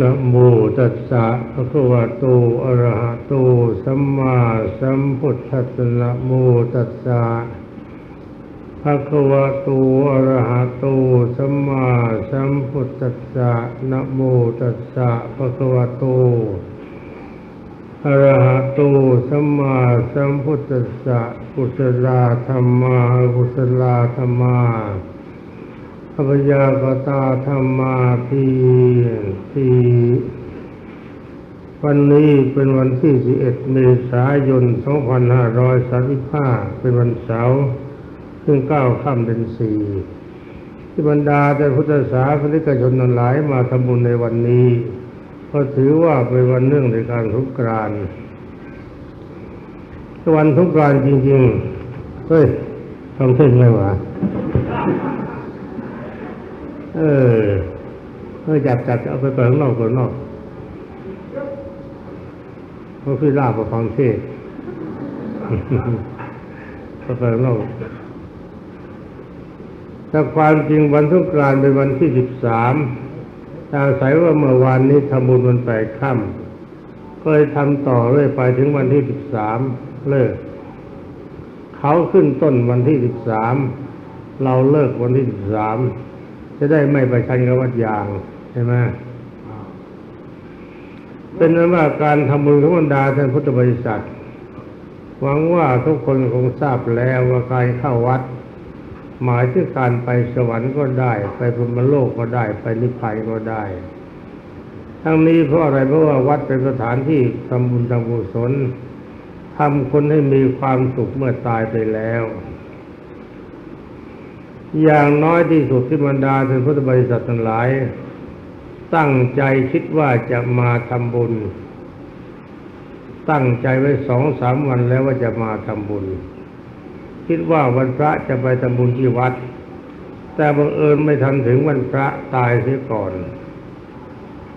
นะโมตัสสะภะคะวะโต อะระหะโต สัมมาสัมพุทธัสสะนะโมตัสสะภะคะวะโต อะระหะโต สัมมาสัมพุทธัสสะนะโมตัสสะภะคะวะโต อะระหะโต สัมมาสัมพุทธัสสะกุศลธรรมากุศลธรรมา ขพยากตาธรรมาพีทีวันนี้เป็นวันที่ 11 เมษายน 2535 เป็นวันเสาร์ซึ่งก้าค่ำเดือนสี่ที่บรรดาแต่พุทธศาสนิกชนทั้งหลายมาทำบุญในวันนี้ก็ถือว่าเป็นวันเนื่องในการสงกรานวันสงกรานจริงๆ เฮ้ยทำเส้นไหวะ เออเออจับจับเอาไปเปิดข้างนอกเปิดข้างนอกเขาคือลาบประฟังเทศก็เปิดข้างนอกแต่ความจริงวันสงกรานต์เป็นวันที่สิบสามอาศัยว่าเมื่อวานนี้ทำบุญวันแปดค่ำก็เลยทำต่อเรื่อยไปถึงวันที่สิบสามเลิก เขาขึ้นต้นวันที่สิบสามเราเลิกวันที่สิบสาม จะได้ไม่ไปชันกับวัดยางใช่ไหมเป็นนั้นว่าการทำบุญของบรรดาท่านพุทธบริษัท หวังว่าทุกคนคงทราบแล้วว่าการเข้าวัด หมายถึงการไปสวรรค์ก็ได้ ไปพรหมโลกก็ได้ ไปนิพพานก็ได้ ทั้งนี้เพราะอะไรเพราะว่าวัดเป็นสถานที่ทำบุญทำกุศลทำคนให้มีความสุขเมื่อตายไปแล้ว อย่างน้อยที่สุดที่บรรดาท่านพุทธบริษัททั้งหลาย ตั้งใจคิดว่าจะมาทำบุญ ตั้งใจไว้สองสามวันแล้วว่าจะมาทำบุญ คิดว่าวันพระจะไปทำบุญที่วัด แต่บังเอิญไม่ทันถึงวันพระตายเสียก่อน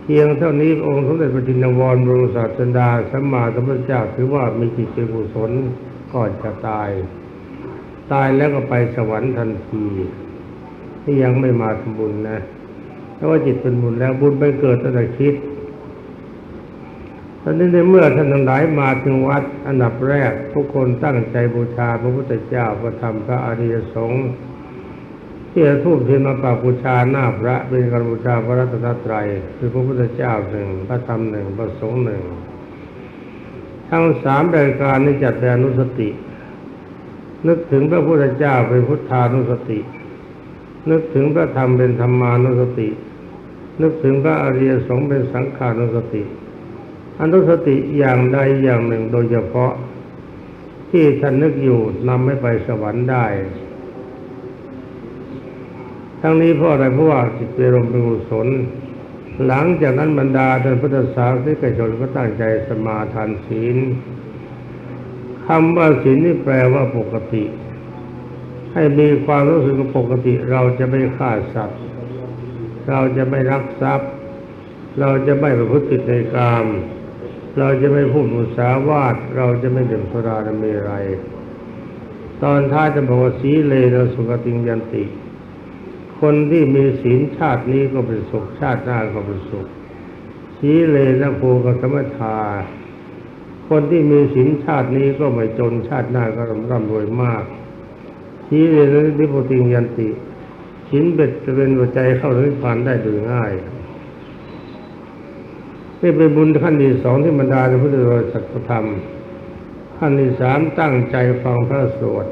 เพียงเท่านี้องค์สมเด็จพระจินวรบรมศาสดาสัมมาสัมพุทธเจ้าถือว่ามีจิตเป็นกุศลก่อนจะตาย ตายแล้วก็ไปสวรรค์ทันทีที่ยังไม่มาทำบุญนะเพราะว่าจิตเป็นบุญแล้วบุญไปเกิดตั้งแต่คิดตอนนี้ในเมื่อท่านทั้งหลายมาถึงวัดอันดับแรกทุกคนตั้งใจบูชาพระพุทธเจ้าพระธรรมพระอริยสงฆ์ที่จะทูบเทียนมาปากบูชาหน้าพระเป็นการบูชาพระรัตนตรัยคือพระพุทธเจ้าหนึ่งพระธรรมหนึ่งพระสงฆ์หนึ่งทั้งสามรายการนี้จัดแดอนุสติ นึกถึงพระพุทธเจ้าเป็นพุทธานุสติ นึกถึงพระธรรมเป็นธรรมานุสติ นึกถึงพระอริยสงฆ์เป็นสังขานุสติ อนุสติอย่างใดอย่างหนึ่งโดยเฉพาะ ที่ท่านนึกอยู่นำให้ไปสวรรค์ได้ ทั้งนี้เพราะอะไรเพราะว่าจิตเป็นลมเป็นกุศลหลังจากนั้นบรรดาท่านพุทธศาสนิกชนก็ตั้งใจสมาทานศีล คำว่าศีลนี่แปลว่าปกติ ให้มีความรู้สึกปกติ เราจะไม่ฆ่าสัตว์ เราจะไม่รักทรัพย์ เราจะไม่ประพฤติในกาม เราจะไม่พูดมุสาวาทเราจะไม่ดื่มสุราและเมรัยตอนท้ายจะบอกว่าสีเลนะสุขติงยันติ คนที่มีศีลชาตินี้ก็เป็นสุขชาติหน้าก็เป็นสุขสีเลนะโพกสมทา คนที่มีศีลชาตินี้ก็ไม่จนชาติหน้าก็ร่ำรวยมากชี้เลยนะนิพติงยันติศีลเบ็ดจะเป็นหัวใจเข้าถึงนิพพานได้โดยง่ายนี่เป็นบุญขั้นที่สองที่บรรดาในพุทธบริษัทธรรม ขั้นที่สามตั้งใจฟังพระสวด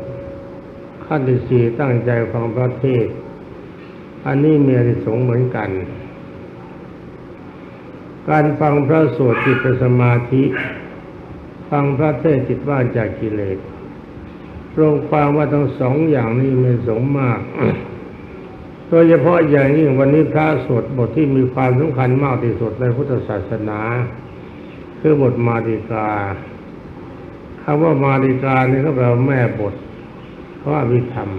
ขั้นที่สี่ตั้งใจฟังพระเทศอันนี้มีอนิสงเหมือนกัน การฟังพระสวดจิตเป็นสมาธิ ฟังพระเทศจิตว่างจากกิเลสรวมความว่าทั้งสองอย่างนี้มีสงมากโดยเฉพาะอย่างยิ่งวันนี้พระสวดบทที่มีความสำคัญมากที่สุดในพุทธศาสนา คือบทมาติกาคำว่ามาติกานี่ก็แปลว่าแม่บทเพราะอภิธรรม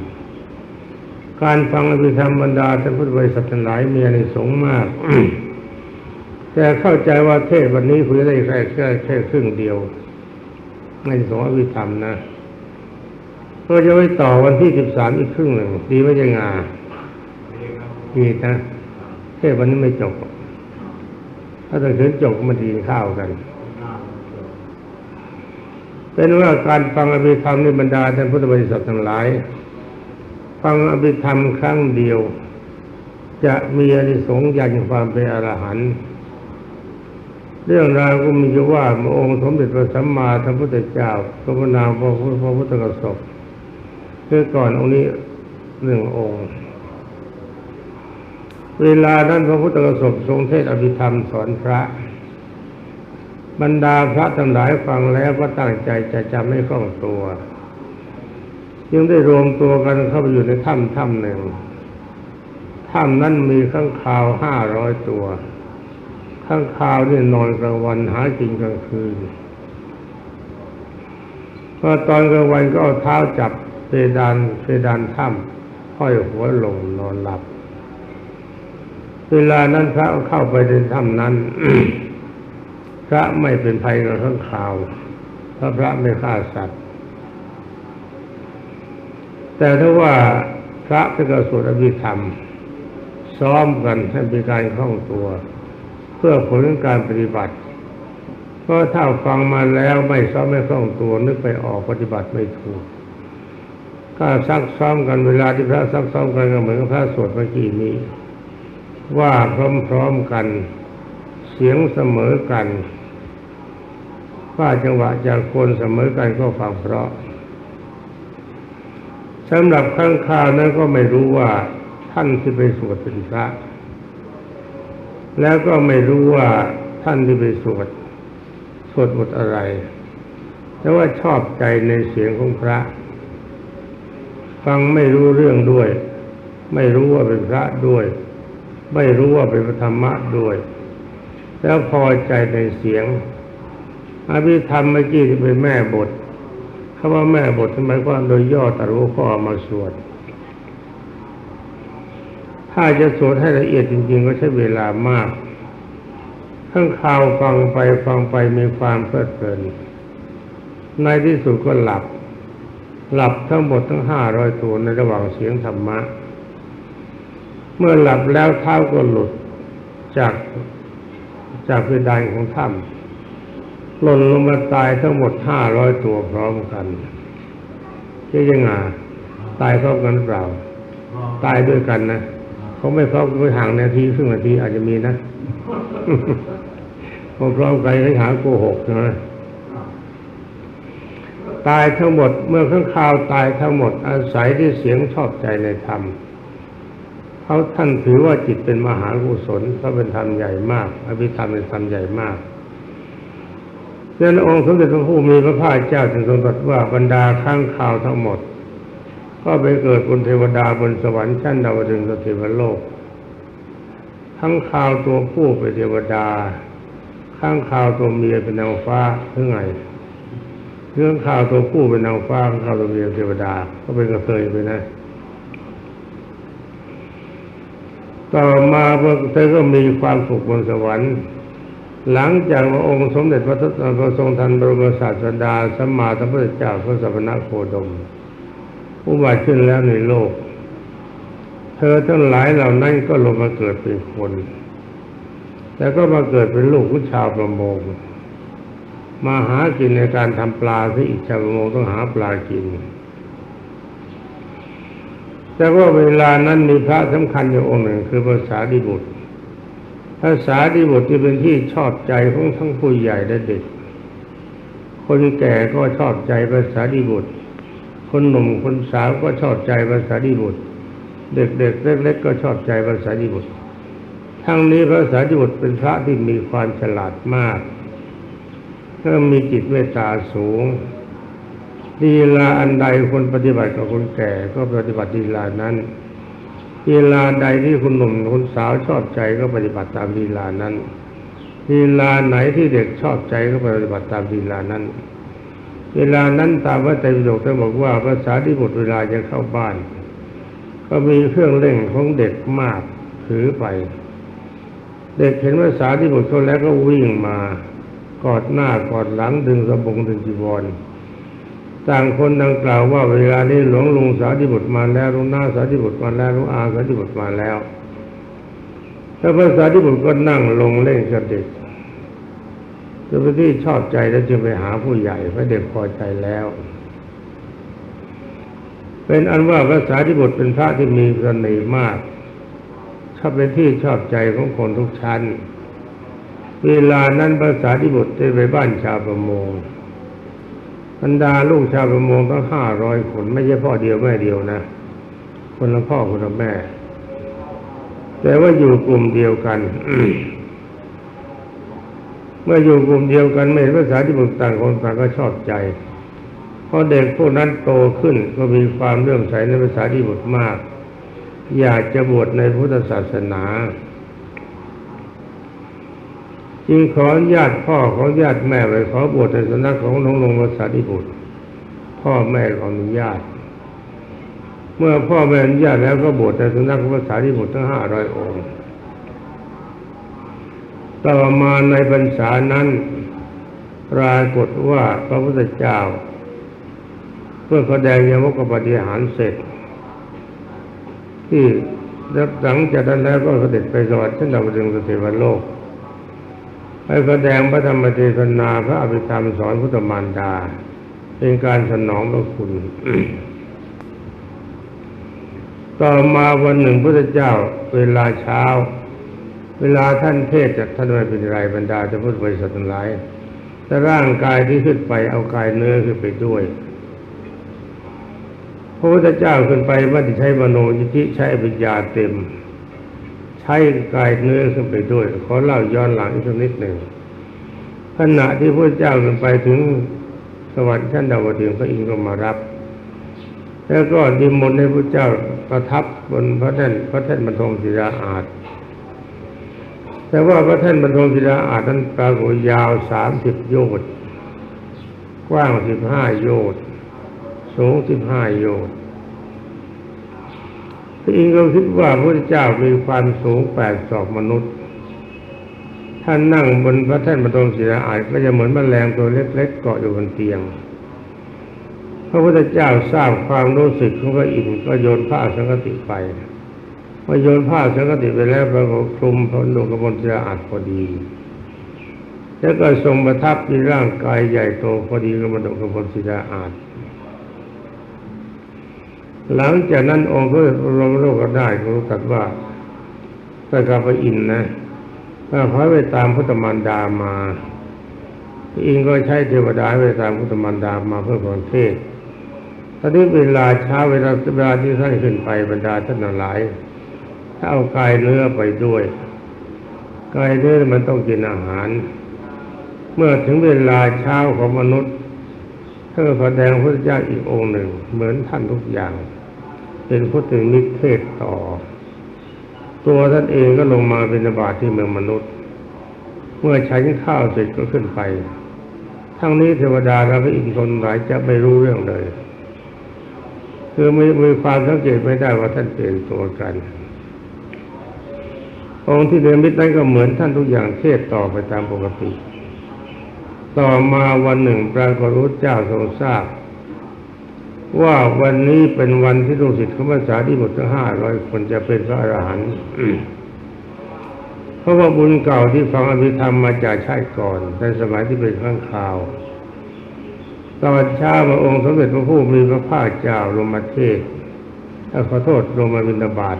การฟังอภิธรรมบรรดาท่านพุทธบริษัททั้งหลายมีในสงมาก แต่เข้าใจว่าเทศวันนี้คุณจะได้แค่แค่แค่ครึ่งเดียว ในสงอภิธรรมนะก็จะไว้ต่อวันที่สิบสามอีกครึ่งหนึ่งดีไม่ยังงาดีนะเทศวันนี้ไม่จบ ถ้าจะเขียนจบก็มากินข้าวกัน เป็นว่าการฟังอภิธรรมในบรรดาท่านพุทธบริษัททั้งหลาย ฟังอภิธรรมครั้งเดียว จะมีอนิสงส์ยันความเป็นอรหันต์ เรื่องราวก็มีว่าพระองค์สมเด็จพระสัมมาสัมพุทธเจ้าพระพนามพระพุทธพระพุทธกสบคือก่อนองค์นี้หนึ่งองค์ เวลานั้นพระพุทธกสบทรงเทศน์อภิธรรมสอนพระ บรรดาพระทั้งหลายฟังแล้วก็ตั้งใจจะจำไม่คล่องตัวจึงได้รวมตัวกันเข้าไปอยู่ในถ้ำถ้ำหนึ่งถ้ำนั้นมีข้างคาวห้าร้อยตัว ข้างคาวเนี่ยนอนกลางวันหากินกลางคืนพอตอนกลางวันก็เอาเท้าจับเพดานเพดานถ้ำห้อยหัวลงนอนหลับ เวลานั้นพระเข้าไปในถ้ำนั้น พระไม่เป็นภัยกับข้างคาวเพราะพระไม่ฆ่าสัตว์ แต่ถ้าว่าพระที่กระสวดอภิธรรม ซ้อมกันให้เป็นการคล่องตัว เพื่อผลของการปฏิบัติเพราะถ้าฟังมาแล้วไม่ซ้อมไม่คล่องตัวนึกไปออกปฏิบัติไม่ถูกก็ซักซ้อมกันเวลาที่พระซักซ้อมกันก็เหมือนกับพระสวดเมื่อกี้นี้ ว่าพร้อมๆกัน เสียงเสมอกันว่าจังหวะจากคนเสมอกันก็ฟังเพราะสำหรับข้างคาวนั้นก็ไม่รู้ว่าท่านที่ไปสวดเป็นพระ แล้วก็ไม่รู้ว่าท่านที่ไปสวดสวดบทอะไร แต่ว่าชอบใจในเสียงของพระ ฟังไม่รู้เรื่องด้วย ไม่รู้ว่าเป็นพระด้วย ไม่รู้ว่าเป็นพระธรรมะด้วย แล้วพอใจในเสียงอภิธรรมเมื่อกี้ที่เป็นแม่บทคำว่าแม่บทหมายควาโดยย่อตรู้ข้อมาสวด ถ้าจะสวดให้ละเอียดจริง ๆ ก็ใช้เวลามากข้งข่าวฟังไปฟังไปมีความเพลิดเพลิน ในที่สุดก็หลับ หลับทั้งหมดทั้งห้าร้อยตัวในระหว่างเสียงธรรมะ เมื่อหลับแล้วเท้าก็หลุดจากจากเพดานของถ้ำหล่นลงมาตายทั้งหมดห้าร้อยตัวพร้อมกันเจ๊ยังไงตายพร้อมกันหรือเปล่า ตายด้วยกันนะ เขาไม่พร้อมกันห่างนาทีครึ่งนาทีอาจจะมีนะพอพร้อมกันให้หาโกหกนะตายทั้งหมดเมื่อข้างข่าวตายทั้งหมด อาศัยที่เสียงชอบใจในธรรมเขาท่านถือว่าจิตเป็นมหากุศลเพราะเป็นธรรมใหญ่มาก อภิธรรมเป็นธรรมใหญ่มากดังนั้นองค์สมเด็จพระผู้มีพระภาคเจ้าจึงทรงตรัสว่าบรรดาข้างข่าวทั้งหมด ก็ไปเกิดบนเทวดาบนสวรรค์ชั้นดาวดึงส์เทวโลกข้างข่าวตัวผู้เป็นเทวดา ข้างข่าวตัวเมียเป็นนางฟ้าหรือไงเรื่องข่าวตัวผู้เป็นนางฟ้าข้างข่าวตัวเมียเป็นเทวดา ก็เป็นกระเทยไปนะ ต่อมาพระเธอก็มีความสุขบนสวรรค์ หลังจากพระองค์สมเด็จพระทพระทรงทันบรมศาสดาสัมมาสัมพุทธเจ้าพระสัพพนะโคดม อุบัติขึ้นแล้วในโลก เธอทั้งหลายเหล่านั้นก็ลงมาเกิดเป็นคน แล้วก็มาเกิดเป็นลูกของชาวประมง มาหากินในการทำปลาที่อีกชาวประมงต้องหาปลากิน แต่ว่าเวลานั้นมีพระสำคัญอยู่องค์หนึ่งคือภาษาดิบุตรภาษาดิบุตรที่เป็นที่ชอบใจของทั้งผู้ใหญ่และเด็ก คนแก่ก็ชอบใจภาษาดิบุตร คนหนุ่มคนสาวก็ชอบใจภาษาดิบุตร เด็กๆเล็กๆก็ชอบใจภาษาดิบุตร ทั้งนี้ภาษาดิบุตรเป็นพระที่มีความฉลาดมากก็มีจิตเมตตาสูงดีลาอันใดคนปฏิบัติกับคนแก่ก็ปฏิบัติดีลานั้นดีลาใดที่คุณหนุ่มคุณสาวชอบใจก็ปฏิบัติตามดีลานั้นดีลาไหนที่เด็กชอบใจก็ปฏิบัติตามดีลานั้น เวลานั้นตามพระไตรปิฎกท่านบอกว่าภาษาที่บทเวลาจะเข้าบ้าน ก็มีเครื่องเล่นของเด็กมากถือไป เด็กเห็นภาษาที่บทเขาแล้วก็วิ่งมากอดหน้ากอดหลังดึงสบงดึงจีวรต่างคนต่างกล่าวว่าเวลานี้หลวงลุงสาธิบุตรมาแล้วลุงหน้าสาธิบุตรมาแล้วลุงอาสาธิบุตรมาแล้วแล้วพระสารีบุตรก็นั่งลงเล่นกับเด็ก จนเป็นที่ชอบใจแล้วจึงไปหาผู้ใหญ่พระเด็กพอใจแล้ว เป็นอันว่าพระสารีบุตรเป็นพระที่มีเสน่ห์มากชอบเป็นที่ชอบใจของคนทุกชั้น เวลานั้นพระสารีบุตรได้ไปบ้านชาวประมงบรรดาลูกชาวประมงตั้งห้าร้อยคนไม่ใช่พ่อเดียวแม่เดียวนะ คนละพ่อคนละแม่ แต่ว่าอยู่กลุ่มเดียวกัน มื่ออยู่กลุ่มเดียวกันไม่เห็นภาษาที่บุตรต่างคนต่างก็ชอบใจเพราะเด็กพวกนั้นโตขึ้นก็มีความเลื่อมใสในภาษาที่บุตรมาก อยากจะบวชในพุทธศาสนา จึงขออนุญาตพ่อขออนุญาตแม่ไปขอบวชในสำนักของหลวงลงภาษาที่บุตรพ่อแม่ขออนุญาตเมื่อพ่อแม่อนุญาตแล้วก็บวชในสำนักของภาษาที่บุตรทั้งห้าร้อยองค์ ต่อมาในพรรษานั้นปรากฏว่าพระพุทธเจ้า เพื่อแสดงยมกปฏิหารเสร็จ ที่หลังจากนั้นแล้วก็เสด็จไปสวรรค์ชั้นดาวดึงสเทวโลกให้แสดงพระธรรมเทศนาพระอภิธรรมสอนพุทธมารดา เป็นการสนองพระคุณ ต่อมาวันหนึ่งพระเจ้าเวลาเช้า เวลาท่านเทศจากท่านไม่เป็นไรบรรดาจะพูดบริษัททั้งหลายแต่ร่างกายที่ขึ้นไปเอากายเนื้อขึ้นไปด้วยพระพุทธเจ้าขึ้นไปไม่ได้ใช้มโนยิธิใช้ปัญญาเต็ม ใช้กายเนื้อขึ้นไปด้วย ขอเล่าย้อนหลังอีกสักนิดหนึ่งขณะที่พระเจ้าขึ้นไปถึงสวรรค์ชั้นดาวดึงส์พระอินทร์ก็มารับ แล้วก็ดิมนต์ให้พระเจ้าประทับบนพระแท่นพระแท่นบรรทมศิลาอาจ แต่ว่าพระแท่นบรรทมศิลาอาจนั้นปรากฏยาวสามสิบโยชน์กว้างสิบห้าโยชน์สูงสิบห้าโยชน์พระอินทร์ก็คิดว่าพระเจ้ามีความสูงแปดศอกมนุษย์ ท่านนั่งบนพระแท่นบรรทมศิลาอาจก็จะเหมือนแมลงตัวเล็กๆเกาะอยู่บนเตียง พระพุทธเจ้าทราบความรู้สึกของพระอินทร์ก็โยนผ้าสังกติไป เมื่อโยนผ้าสังกติไปแล้วพระก็คลุมพระนุกบนศิลาอาจพอดี แล้วก็ทรงประทับในร่างกายใหญ่โตพอดีกับนุกบนศิลาอาจหลังจากนั้นองค์พระบรมโลกได้ก็รู้ตัดว่าพระกาพระอินนะถ้าพระไปตามพุทธมารดามาอินก็ใช้เทวดาไปตามพุทธมารดามาเพื่อประเทศตอนนี้เวลาเช้าเวลาเวลาที่ท่านขึ้นไปบรรดาท่านหลาย เอากายเนื้อไปด้วย กายเนื้อมันต้องกินอาหาร เมื่อถึงเวลาเช้าของมนุษย์ท่านแสดงพระเจ้าอีกองค์หนึ่ง เหมือนท่านทุกอย่าง เป็นพุทธนิเทศต่อ ตัวท่านเองก็ลงมาเป็นบาตที่เมืองมนุษย์ เมื่อฉันข้าวเสร็จก็ขึ้นไป ทั้งนี้เทวดาและพระอินทร์คนหลายจะไม่รู้เรื่องเลย คือไมีมีความสังเกตไม่ได้ว่าท่านเปลี่ยนตัวกัน องค์ที่เดิมิตนั้นก็เหมือนท่านทุกอย่างเทศต่อไปตามปกติ ต่อมาวันหนึ่งปรากฏรู้เจ้าทรงทราบ ว่าวันนี้เป็นวันที่ลูกศิษย์ของภาษาที่บุตรทั้งห้าร้อยคนจะเป็นพระอรหันต์เพราะว่าบุญเก่าที่ฟังอภิธรรมมาจากชาติก่อนในสมัยที่เป็นข้างคราวตอนเช้ามาองค์สมเด็จพระผู้มีพระภาคเจ้าลงมาเทศขอโทษลงมาบิณฑบาต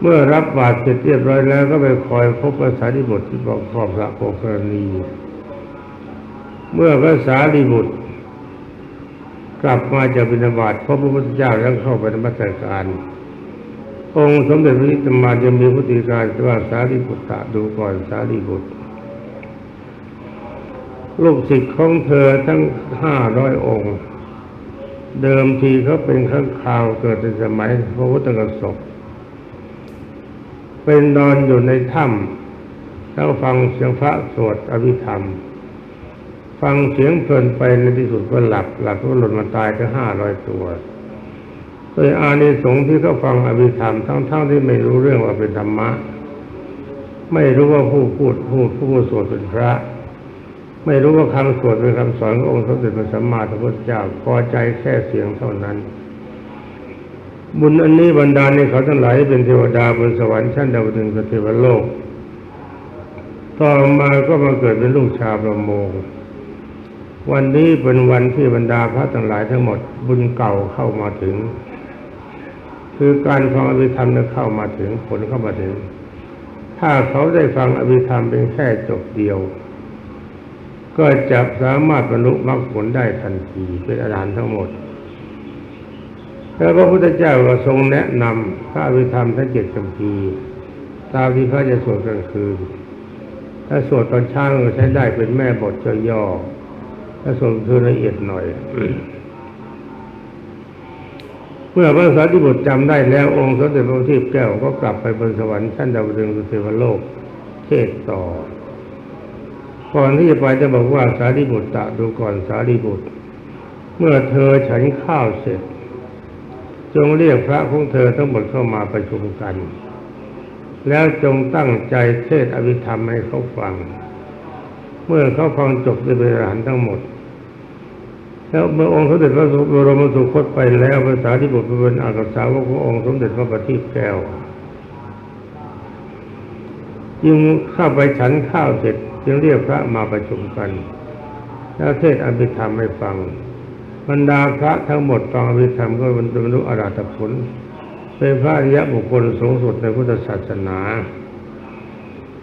เมื่อรับบาตรเสร็จเรียบร้อยแล้วก็ไปคอยพบภาษาดิบุตรที่บอกขอบพระโพครณีเมื่อภาษาดิบุตร กลับมาจากบิณฑบาตพบพระพุทธเจ้าแล้วเข้าไปนมัสการองค์สมเด็จพระนิตมาจะมีพุทธิการว่าสารีบุตรดูก่อนสารีบุตรลูกศิษย์ของเธอทั้งห้าร้อยองค์ เดิมทีเขาเป็นข้างข่าวเกิดในสมัยพระพุทธกสบ เป็นนอนอยู่ในถ้ำแล้วฟังเสียงพระสวดอภิธรรม ฟังเสียงเพลินไปในที่สุดก็หลับ หลับก็หล่นมาตายถึงห้าร้อยตัวโดยอานิสงส์ที่เขาฟังอภิธรรมทั้งๆที่ไม่รู้เรื่องว่าเป็นธรรมะ ไม่รู้ว่าผู้พูดผู้ผู้สวดเป็นพระ ไม่รู้ว่าคำสวดเป็นคำสอนขององค์สมเด็จพระสัมมาสัมพุทธเจ้าพอใจแค่เสียงเท่านั้น บุญอันนี้บรรดาในเขาทั้งหลายเป็นเทวดาบนสวรรค์ชั้นดาวดึงส์กับเทวโลก ต่อมาก็มาเกิดเป็นลูกชาวประมงวันนี้เป็นวันที่บรรดาพระทั้งหลายทั้งหมด บุญเก่าเข้ามาถึง คือการฟังอภิธรรมนั้นเข้ามาถึงผลเข้ามาถึง ถ้าเขาได้ฟังอภิธรรมเป็นแค่จบเดียว ก็จะสามารถบรรลุมรรคผลได้ทันทีเป็นอาหารย์ทั้งหมด แล้วพระพุทธเจ้าก็ทรงแนะนำพระอภิธรรมทั้งเจ็ดคัมภีตามที่พระจะสวดกลางคืน ถ้าสวดตอนเช้าก็ใช้ได้เป็นแม่บทย่อ ถ้าสวดคือละเอียดหน่อย เมื่อพระสารีบุตรจำได้แล้วองค์สมเด็จพระทิพย์แก้วก็กลับไปบนสวรรค์ชั้นดาวดึงส์สุเทวโลก เทศต่อ ก่อนที่จะไปจะบอกว่าสารีบุตรตะดูก่อนสารีบุตร เมื่อเธอฉันข้าวเสร็จ จงเรียกพระของเธอทั้งหมดเข้ามาประชุมกัน แล้วจงตั้งใจเทศอภิธรรมให้เขาฟัง เมื่อเขาฟังจบด้วยเวลาทั้งหมด แล้วเมื่อองค์สมเด็จพระบรมสุคตไปแล้วภาษาที่บุตรเป็นอากาสาวกขององค์สมเด็จพระบัณฑิตแก้วจึงเข้าไปฉันข้าวเสร็จจึงเรียกพระมาประชุมกัน แล้วเทศอภิธรรมให้ฟัง บรรดาพระทั้งหมดฟังอภิธรรมก็บรรลุอรหัตผล เป็นพระอริยบุคคลสูงสุดในพุทธศาสนา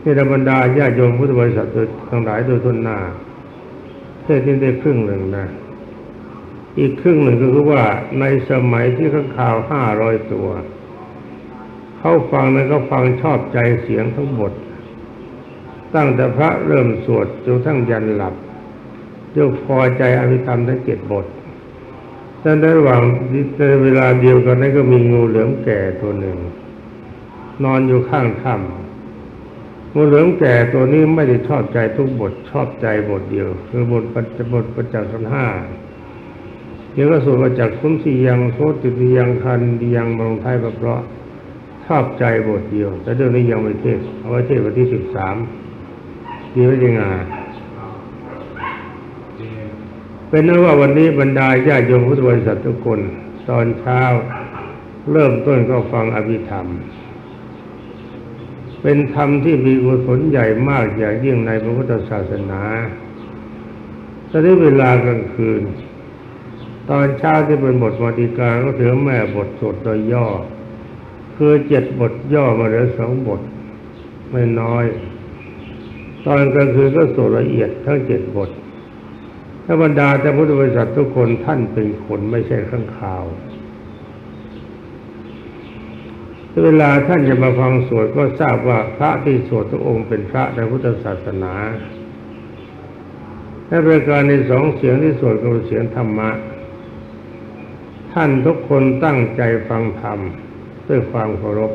ที่บรรดาญาโยมพุทธบริษัททั้งหลายโดยทุนหน้าเทศนี้ได้ครึ่งหนึ่งนะ อีกครึ่งหนึ่งก็คือว่าในสมัยที่ข้างข่าวห้าร้อยตัว เขาฟังนั้นก็ฟังชอบใจเสียงทั้งหมด ตั้งแต่พระเริ่มสวดจนทั้งยันหลับยกพอใจอภิธรรมทั้งเจ็ดบท แต่ในระหว่างในเวลาเดียวกันนั้นก็มีงูเหลือมแก่ตัวหนึ่ง นอนอยู่ข้างถ้ำงูเหลือมแก่ตัวนี้ไม่ได้ชอบใจทุกบทชอบใจบทเดียว คือบทปัจจบทประจักษ์สันห้าเดี๋ยวก็ส่วดมาจากษ์คุ้มสียังโคติติยังคันดียังบรงไทยพระเพราะชอบใจบทเดียว แต่เรื่องนี้ยังไม่เทศเอาไว้เทศวันที่สิบสามดีไว้ยังไง เป็นนั้นว่าวันนี้บรรดาญาโยมพุทธบริษัททุกคน ตอนเช้าเริ่มต้นก็ฟังอภิธรรม เป็นธรรมที่มีกุศลใหญ่มากอย่างยิ่งในพระพุทธศาสนาตอนนี้เวลากลางคืน ตอนเช้าที่เป็นบทมาติกาก็ถือแม่บทสดโดยย่อ คือเจ็ดบทย่อมาเหลือสองบท ไม่น้อย ตอนกลางคืนก็สวดละเอียดทั้งเจ็ดบท ถ้าบรรดาแต่พุทธบริษัททุกคนท่านเป็นคนไม่ใช่ข้างข่าว เวลาท่านจะมาฟังสวดก็ทราบว่าพระที่สวดทุกองค์เป็นพระในพุทธศาสนาและประการในสองเสียงที่สวดก็เป็นเสียงธรรมะ ท่านทุกคนตั้งใจฟังธรรมด้วยความเคารพ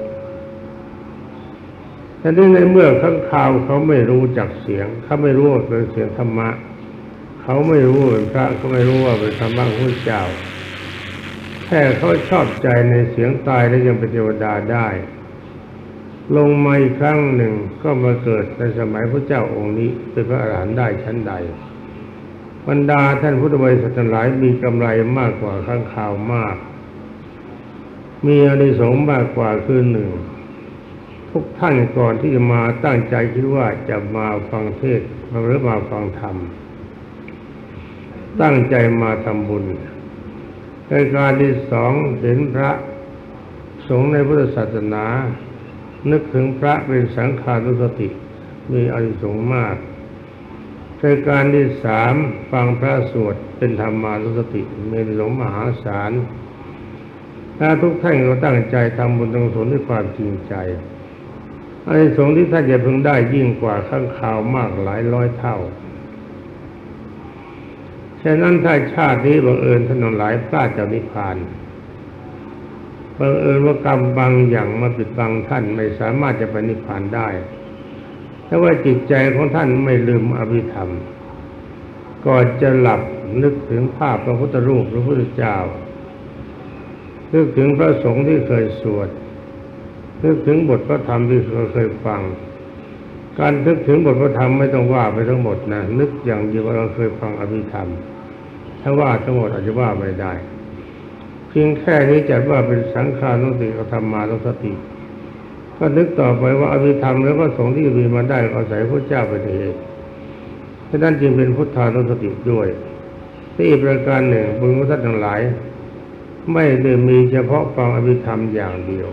แต่ในเมื่อข้างข่าวเขาไม่รู้จักเสียง เขาไม่รู้ว่าเป็นเสียงธรรมะ เขาไม่รู้เป็นพระเขาไม่รู้ว่าเป็นธรรมะของพระเจ้าแค่เขาชอบใจในเสียงตายและยังเป็นเทวดาได้ ลงมาอีกครั้งหนึ่งก็มาเกิดในสมัยพระเจ้าองค์นี้เป็นพระอรหันต์ได้ชั้นใด บรรดาท่านพุทธบริษัทหลายมีกำไรมากกว่าข้างข่าวมาก มีอานิสงส์มากกว่าคือหนึ่งทุกท่านก่อนที่จะมาตั้งใจคิดว่าจะมาฟังเทศหรือมาฟังธรรม ตั้งใจมาทำบุญในการที่สองเห็นพระสงฆ์ในพุทธศาสนา นึกถึงพระเป็นสังฆานุสติมีอานิสงส์มากในการที่สามฟังพระสวดเป็นธรรมานุสติมีอานิสงส์มหาศาลถ้าทุกท่านก็ตั้งใจทำบุญทำกุศลด้วยความจริงใจอานิสงส์ที่ท่านจะพึงได้ยิ่งกว่าข้างข่าวมากหลายร้อยเท่า ฉะนั้นถ้าชาตินี้บังเอิญท่านหลายพลาดจากนิพพานบังเอิญว่ากรรมบางอย่างมาปิดบังท่านไม่สามารถจะไปนิพพานได้แต่ว่าจิตใจของท่านไม่ลืมอภิธรรม ก่อนจะหลับนึกถึงภาพพระพุทธรูปพระพุทธเจ้า นึกถึงพระสงฆ์ที่เคยสวด นึกถึงบทพระธรรมที่เราเคยฟัง การนึกถึงบทพระธรรมไม่ต้องว่าไปทั้งหมดนะ นึกอย่างเดียวว่าเราเคยฟังอภิธรรม ถ้าว่าทั้งหมดอาจจะว่าไม่ได้ เพียงแค่นี้จัดว่าเป็นสังขานุสติกับธรรมานุสติก็นึกต่อไปว่าอภิธรรมแล้วก็สงที่มีมาได้อาศัยพระเจ้าเป็นเหตุฉะนั้นจึงเป็นพุทธานุสติด้วยที่อีกประการหนึ่งบุญของท่านทั้งหลาย ไม่ได้มีเฉพาะฟังอภิธรรมอย่างเดียว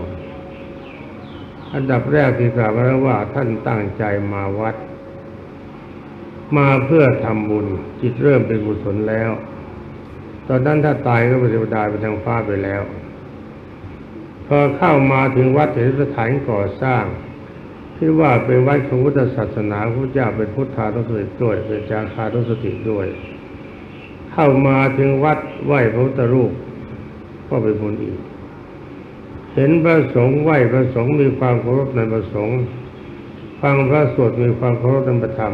อันดับแรกที่กล่าวมาแล้วว่าท่านตั้งใจมาวัด มาเพื่อทำบุญจิตเริ่มเป็นกุศลแล้ว ตอนนั้นถ้าตายก็เป็นเทวดาไปทางฟ้าไปแล้ว พอเข้ามาถึงวัดเห็นสถานก่อสร้างที่ว่าเป็นวัดของพุทธศาสนาพระเจ้าเป็นพุทธานุสติด้วยเป็นจาคานุสติด้วย เข้ามาถึงวัดไหว้พระพุทธรูปก็เป็นบุญอีก เห็นพระสงฆ์ไหว้พระสงฆ์มีความเคารพในพระสงฆ์ฟังพระสวดมีความเคารพในพระธรรม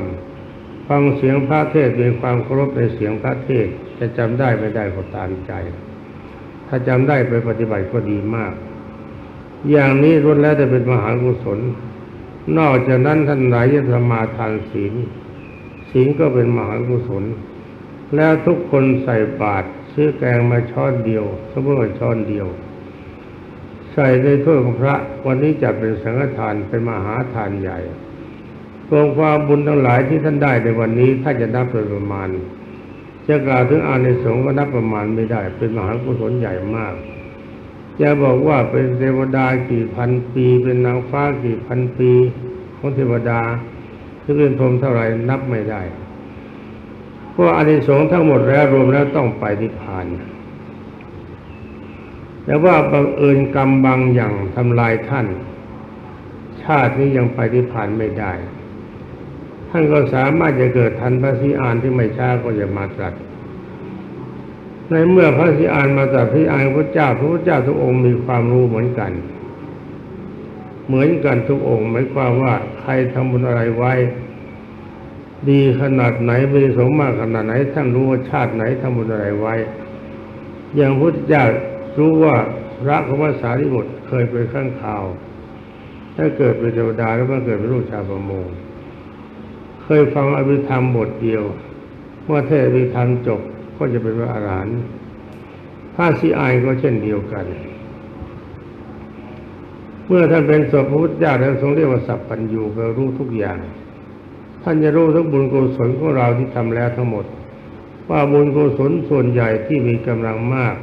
ฟังเสียงพระเทศน์มีความเคารพในเสียงพระเทศจะจำได้ไม่ได้ก็ตามใจ ถ้าจำได้ไปปฏิบัติก็ดีมาก อย่างนี้ล้วนแล้วจะเป็นมหากุศล นอกจากนั้นท่านไหนจะสมาทานศีลศีลก็เป็นมหากุศล แล้วทุกคนใส่บาตรซื้อแกงมาช้อนเดียวสมมติว่าช้อนเดียว ใส่ในถ้วยของพระ วันนี้จะเป็นสังฆทานเป็นมหาทานใหญ่ รวมความบุญทั้งหลายที่ท่านได้ในวันนี้ถ้าจะนับโดยประมาณ จะกล่าวถึงอานิสงส์ก็นับประมาณไม่ได้ เป็นมหากุศลใหญ่มาก จะบอกว่าเป็นเทวดากี่พันปี เป็นนางฟ้ากี่พันปีของเทวดาที่เป็นพรหมเท่าไหร่นับไม่ได้เพราะอานิสงส์ทั้งหมดแล้วรวมแล้วต้องไปนิพพานแต่ว่าบังเอิญกรรมบางอย่างทำลายท่าน ชาตินี้ยังไปนิพพานไม่ได้ ท่านก็สามารถจะเกิดทันพระสีอานที่ไม่ช้าก็จะมาตรัสในเมื่อพระสีอานมาตรัสพระสีอานพระเจ้าพระพุทธเจ้าทุกองค์มีความรู้เหมือนกัน เหมือนกันทุกองค์หมายความว่าใครทำบุญอะไรไว้ ดีขนาดไหนมีสงฆ์มากขนาดไหน ท่านรู้ว่าชาติไหนทำบุญอะไรไว้ อย่างพุทธเจ้ารู้ว่าพระของพระสารีบุตรเคยไปข้างข่าว ถ้าเกิดเป็นเทวดาแล้วมาเกิดเป็นลูกชาวประมง เคยฟังอภิธรรมบทเดียว เมื่อเทศอภิธรรมจบก็จะเป็นพระอรหันต์พระสีอายก็เช่นเดียวกัน เมื่อท่านเป็นสพระพุทธเจ้าท่านทรงเรียกว่าสัพพัญญูแปลรู้ทุกอย่าง ท่านจะรู้ทั้งบุญกุศลของเราที่ทำแล้วทั้งหมด ว่าบุญกุศลส่วนใหญ่ที่มีกำลังมาก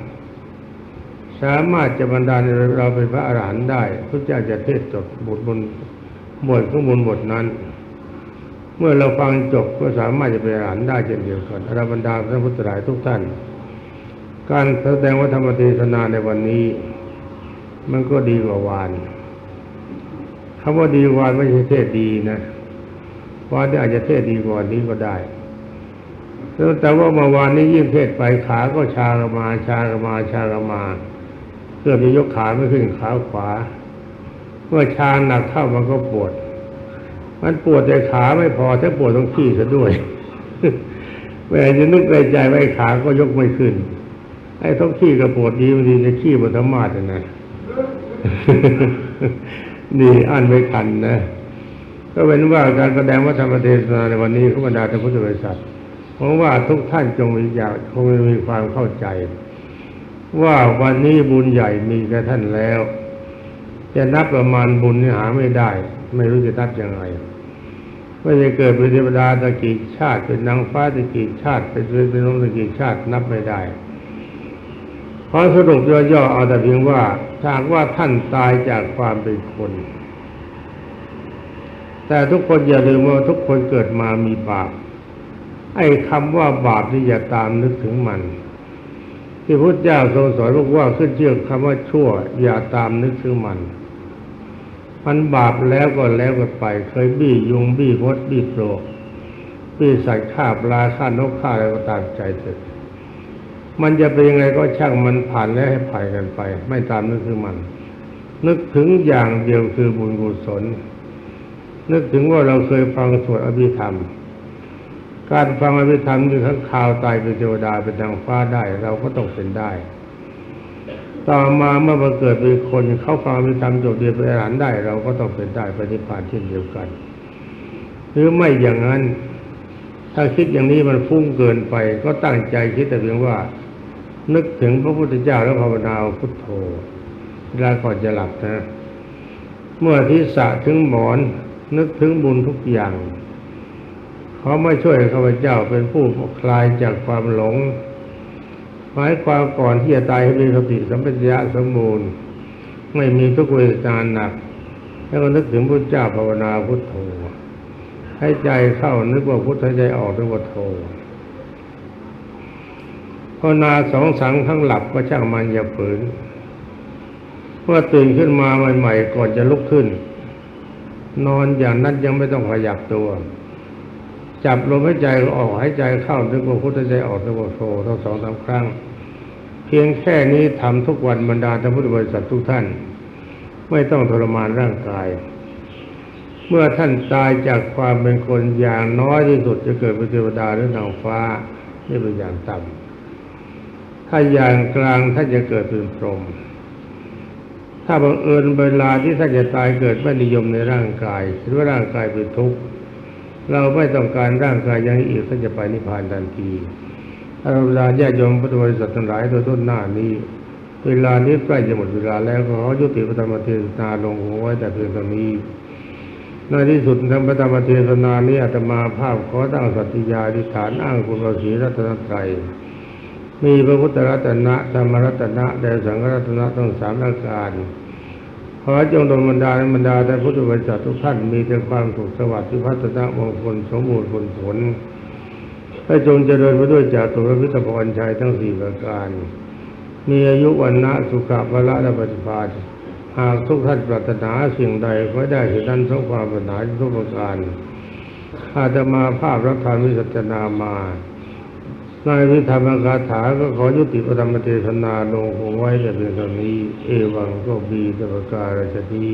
สามารถจะบรรดาลเราเป็นพระอรหันต์ได้พระเจ้าจะเทศจบบทบนบทของบุญบทนั้น เมื่อเราฟังจบก็สามารถจะเป็นอรหันได้เช่นเดียวกันอรบรรดาพระพุทธหลายทุกท่าน การแสดงวัฒนธรรมเทศนาในวันนี้ มันก็ดีกว่าวานคำว่าดีวานไม่ใช่เทศดีนะวานที่อาจจะเทศดีกว่านี้ก็ได้แต่ว่าเมื่อวานนี้ยิ่งเทศไปขาก็ชาละมา ชาละมาชาละมาเกือบจะยกขาไม่ขึ้นขาขวา เมื่อชาหนักเข้ามันก็ปวด มันปวดแต่ขาไม่พอถ้าปวดต้องขี้ซะด้วยเวลาจะนึกในใจไว้ขาก็ยกไม่ขึ้น ไอ้ท้องขี้ก็ปวดดีบางทีจะขี้บนธรรมาสนะนี่อ่านไม่ทันนะ ก็เป็นว่าการแสดงวัฒนธรรมเทศนาในวันนี้ขบรรดาท่านพุทธบริษัทเพราะว่าทุกท่านจงมีอยากคงมีความเข้าใจ ว่าวันนี้บุญใหญ่มีแก่ท่านแล้ว จะนับประมาณบุญนี่หาไม่ได้ ไม่รู้จะนับยังไง ไม่จะเกิดเป็นเทวดาตะกี้ชาติ เป็นนางฟ้าตะกี้ชาติเป็นเป็นลมตะกี้ชาตินับไม่ได้ขอสรุปย่อๆเอาแต่เพียงว่าถ้าหากว่าท่านตายจากความเป็นคน แต่ทุกคนอย่าลืมว่าทุกคนเกิดมามีบาปไอ้คำว่าบาปที่อย่าตามนึกถึงมัน ที่พุทธเจ้าทรงสอนบอกว่าขึ้นเชื่อคำว่าชั่ว อย่าตามนึกถึงมัน มันบาปแล้วก็แล้วก็ไป เคยบี้ยุงบี้มดบี้โปรบี้สัตว์ฆ่าปลาฆ่านกฆ่าอะไรก็ตามใจเถอะมันจะเป็นยังไงก็ช่างมันผ่านแล้วให้ผ่านกันไป ไม่ตามนึกถึงมัน นึกถึงอย่างเดียวคือบุญกุศล นึกถึงว่าเราเคยฟังสวดอภิธรรม การฟังอภิธรรมที่ข้งข่าวตายเป็นเทวดาเป็นทางฟ้าได้ เราก็ต้องเป็นได้ ต่อมาเมื่อมาเกิดเป็นคนเขาฟังอภิธรรมจบเดียวเป็นอรหันต์ได้ เราก็ต้องเป็นได้ปฏิภาณเช่นเดียวกัน หรือไม่อย่างนั้น ถ้าคิดอย่างนี้มันฟุ้งเกินไป ก็ตั้งใจคิดแต่เพียงว่า นึกถึงพระพุทธเจ้าแล้วภาวนาพุทโธเวลาก่อนจะหลับนะ เมื่อทิศะถึงหมอน นึกถึงบุญทุกอย่างเขาไม่ช่วยข้าพเจ้าเป็นผู้คลายจากความหลง หมายความก่อนที่จะตายให้มีสติสัมปชัญญะสมบูรณ์ ไม่มีทุกเวทนาหนัก แล้วก็นึกถึงพระเจ้าภาวนาพุทโธให้ใจเข้านึกว่าพุทธให้ใจออกนึกว่าโธภาวนาสองสังทั้งหลับก็ช่างมันอย่าฝืนเมื่อตื่นขึ้นมาใหม่ ๆ ก่อนจะลุกขึ้น นอนอย่างนั้นยังไม่ต้องขยับตัว จับลมหายใจออกหายใจเข้านึกว่าพุทธใจออกนึกว่าโธทั้งสองสามครั้ง เพียงแค่นี้ทำทุกวันบรรดาท่านพุทธบริษัททุกท่าน ไม่ต้องทรมานร่างกาย เมื่อท่านตายจากความเป็นคนอย่างน้อยที่สุดจะเกิดเป็นเทวดาหรือนางฟ้านี่เป็นอย่างต่ำถ้าอย่างกลางท่านจะเกิดเป็นพรหมถ้าบังเอิญเวลาที่ท่านจะตายเกิดไม่นิยมในร่างกายคิดว่าร่างกายเป็นทุกข์ เราไม่ต้องการร่างกายอย่างอีกท่านจะไปนิพพานทันทีถ้าเราเวลาญาติโยมพุทธบริษัททั้งหลายโดยต้นหน้านี้ เวลานี้ใกล้จะหมดเวลาแล้วขอยุติพระธรรมเทศนาลงหัวไว้แต่เพียงเท่านี้ในที่สุดธรรมธรรมเทศนานี้อาตมาภาพขอตั้งสัตยาธิฐานอ้างคุณพระศรีรัตนตรัยมีพระพุทธรัตนะธรรมรัตนะและสังฆรัตนะทั้งสามอาการ ขอจงดลบันดาบรรดาท่านพุทธบริษัททุกท่านมีแต่ความสุขสวัสดิ์พิพัฒนมงคลสมบูรณ์ผลผลให้จงเจริญไปด้วยจากตุรพิธพรชัยทั้งสี่ประการ มีอายุวันนะสุขภาละและปฏิภาณหากทุกท่านปรารถนาสิ่งใดขอให้ได้สิ่งนั้นสมความปรารถนาทุกประการอาตมาภาพรับทานวิสัชนามา ในวิธรรมคาถาก็ขอยุติปธรรมเทศนาลงคงไว้แต่เพียงเท่านี้ เอวังก็มีตประการชนี